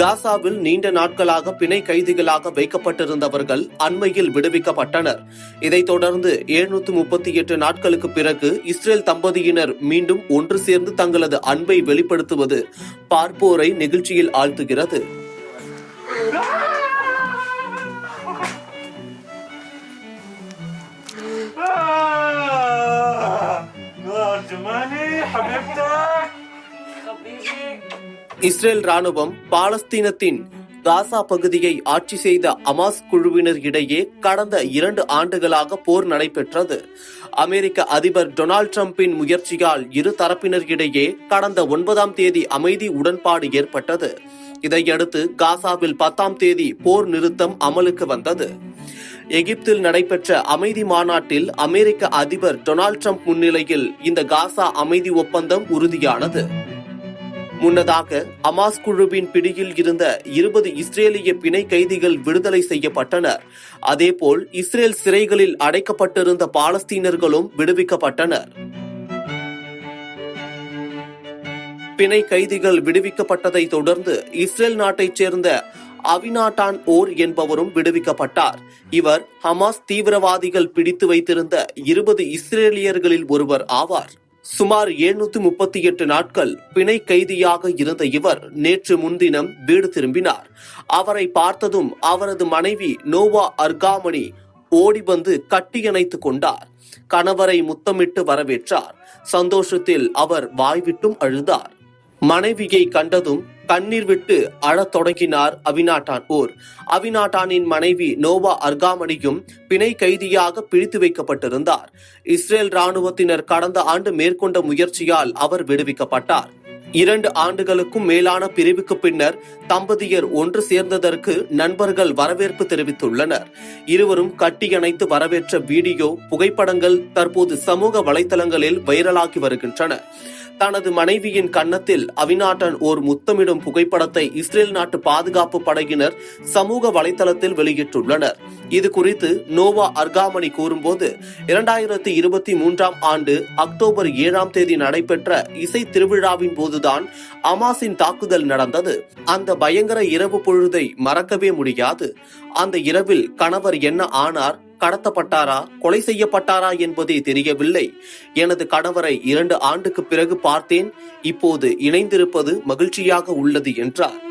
காசாவில் நீண்ட நாட்களாக பிணை கைதிகளாக வைக்கப்பட்டிருந்தவர்கள் அண்மையில் விடுவிக்கப்பட்டனர் இதைத் தொடர்ந்து எழுநூற்று முப்பத்தி எட்டு நாட்களுக்கு பிறகு இஸ்ரேல் தம்பதியினர் மீண்டும் ஒன்று சேர்ந்து தங்களது அன்பை வெளிப்படுத்துவது பார்ப்போரை நெகிழ்ச்சியில் ஆழ்த்துகிறது حبيبتي இஸ்ரேல் ராணுவம் பாலஸ்தீனத்தின் காசா பகுதியை ஆட்சி செய்த அமாஸ் குழுவினர் இடையே கடந்த இரண்டு ஆண்டுகளாக போர் நடைபெற்றது. அமெரிக்க அதிபர் டொனால்ட் டிரம்பின் முயற்சியால் இரு தரப்பினர் இடையே கடந்த ஒன்பதாம் தேதி அமைதி உடன்பாடு ஏற்பட்டது. இதையடுத்து காசாவில் பத்தாம் தேதி போர் நிறுத்தம் அமலுக்கு வந்தது. எகிப்தில் நடைபெற்ற அமைதி மாநாட்டில் அமெரிக்க அதிபர் டொனால்ட் ட்ரம்ப் முன்னிலையில் இந்த காசா அமைதி ஒப்பந்தம் உறுதியானது. முன்னதாக அமாஸ் குழுவின் பிடியில் இருந்த இருபது இஸ்ரேலிய பிணை கைதிகள் விடுதலை செய்யப்பட்டனர். அதேபோல் இஸ்ரேல் சிறைகளில் அடைக்கப்பட்டிருந்த பாலஸ்தீனர்களும் விடுவிக்கப்பட்டனர். பிணை கைதிகள் விடுவிக்கப்பட்டதை தொடர்ந்து இஸ்ரேல் நாட்டைச் சேர்ந்த அவினாட்டான் ஓர் என்பவரும் விடுவிக்கப்பட்டார். இவர் ஹமாஸ் தீவிரவாதிகள் பிடித்து வைத்திருந்த இருபது இஸ்ரேலியர்களில் ஒருவர் ஆவார். சுமார் 738 முப்பத்தி எட்டு நாட்கள் பிணை கைதியாக இருந்த இவர் நேற்று முன்தினம் வீடு திரும்பினார். அவரை பார்த்ததும் அவரது மனைவி நோவா அர்காமணி ஓடி வந்து கட்டியணைத்துக் கொண்டார். கணவரை முத்தமிட்டு வரவேற்றார். சந்தோஷத்தில் அவர் வாய்விட்டும் அழுதார். மனைவியை கண்டதும் கண்ணீர் விட்டு அழத் தொடங்கினார் அவினாட்டான் ஓர். அவினாட்டானின் மனைவி நோவா அர்காமணியும் பிணை கைதியாக பிடித்து வைக்கப்பட்டிருந்தார். இஸ்ரேல் ராணுவத்தினர் கடந்த ஆண்டு மேற்கொண்ட முயற்சியால் அவர் விடுவிக்கப்பட்டார். இரண்டு ஆண்டுகளுக்கும் மேலான பிரிவுக்கு பின்னர் தம்பதியர் ஒன்று சேர்ந்ததற்கு நண்பர்கள் வரவேற்பு தெரிவித்துள்ளனர். இருவரும் கட்டியணைத்து வரவேற்ற வீடியோ புகைப்படங்கள் தற்போது சமூக வலைதளங்களில் வைரலாகி வருகின்றன. தனது மனைவியின் கன்னத்தில் அவிநாட்டன் ஓர் முத்தமிடும் புகைப்படத்தை இஸ்ரேல் நாட்டு பாதுகாப்பு படையினர் சமூக வலைதளத்தில் வெளியிட்டுள்ளனர். இது குறித்து நோவா அர்காமணி கூறும்போது இரண்டாயிரத்தி இருபத்தி மூன்றாம் ஆண்டு அக்டோபர் ஏழாம் தேதி நடைபெற்ற இசை திருவிழாவின் போதுதான் அமாஸின் தாக்குதல் நடந்தது. அந்த பயங்கர இரவு பொழுதை மறக்கவே முடியாது. அந்த இரவில் கணவர் என்ன ஆனார்? கடத்தப்பட்டாரா? கொலை செய்யப்பட்டாரா என்பதே தெரியவில்லை. எனது கணவரை இரண்டு ஆண்டுக்கு பிறகு பார்த்தேன். இப்போது இணைந்திருப்பது மகிழ்ச்சியாக உள்ளது என்றார்.